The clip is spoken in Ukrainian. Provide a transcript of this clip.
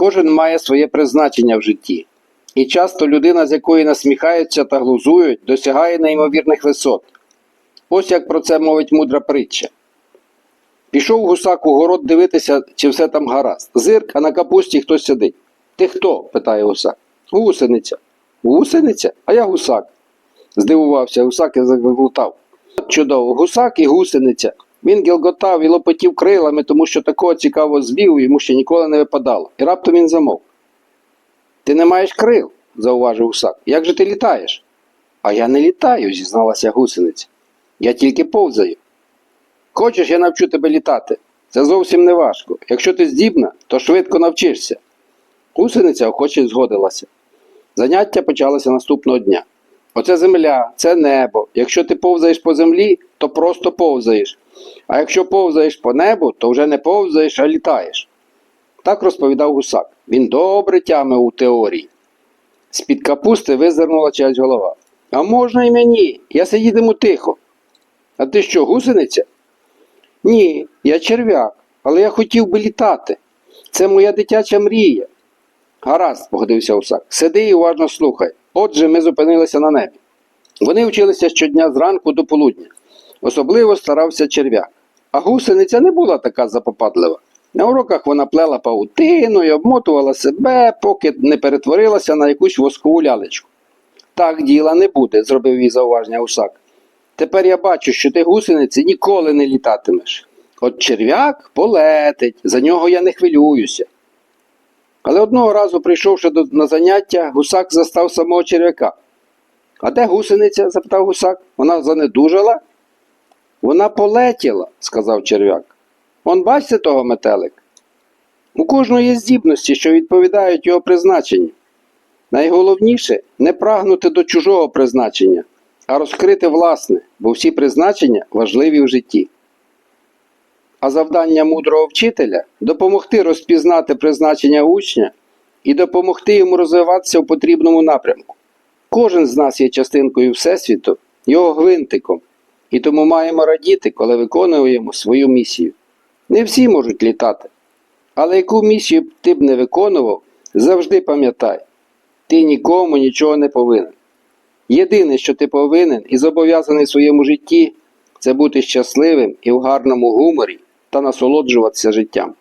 Кожен має своє призначення в житті. І часто людина, з якої насміхаються та глузують, досягає неймовірних висот. Ось як про це мовить мудра притча. Пішов гусак у город дивитися, чи все там гаразд. Зирк, а на капусті хтось сидить. Ти хто? питає гусак. Гусениця. Гусениця? А я гусак. Здивувався гусак і заглутав. Чудово, гусак і гусениця. Він гілготав і лопотів крилами, тому що такого цікавого звіву йому ще ніколи не випадало. І раптом він замовк. Ти не маєш крил, зауважив гусак. Як же ти літаєш? А я не літаю, зізналася гусениця. Я тільки повзаю. Хочеш, я навчу тебе літати. Це зовсім не важко. Якщо ти здібна, то швидко навчишся. Гусениця охоче згодилася. Заняття почалося наступного дня. Оце земля, це небо. Якщо ти повзаєш по землі, то просто повзаєш. А якщо повзаєш по небу, то вже не повзаєш, а літаєш. Так розповідав гусак. Він добре тямив у теорії. З-під капусти визирнула чиясь голова. А можна і мені, я сидітиму тихо. А ти що, гусениця? Ні, я черв'як, але я хотів би літати. Це моя дитяча мрія. Гаразд, погодився Усак. Сиди і уважно слухай. Отже, ми зупинилися на небі. Вони вчилися щодня зранку до полудня. Особливо старався черв'як. А гусениця не була така запопадлива. На уроках вона плела паутину і обмотувала себе, поки не перетворилася на якусь воскову лялечку. Так діла не буде, зробив їй зауваження Усак. Тепер я бачу, що ти гусениці ніколи не літатимеш. От черв'як полетить, за нього я не хвилююся. Але одного разу, прийшовши до, на заняття, гусак застав самого черв'яка. А де гусениця? запитав гусак. Вона занедужала? Вона полетіла, сказав черв'як. Он бачите того метелик? У кожного є здібності, що відповідають його призначенню. Найголовніше не прагнути до чужого призначення, а розкрити власне, бо всі призначення важливі в житті. А завдання мудрого вчителя допомогти розпізнати призначення учня і допомогти йому розвиватися в потрібному напрямку. Кожен з нас є частинкою Всесвіту, його гвинтиком, і тому маємо радіти, коли виконуємо свою місію. Не всі можуть літати, але яку місію ти б не виконував, завжди пам'ятай, ти нікому нічого не повинен. Єдине, що ти повинен і зобов'язаний в своєму житті, це бути щасливим і в гарному гуморі та насолоджуватися життям.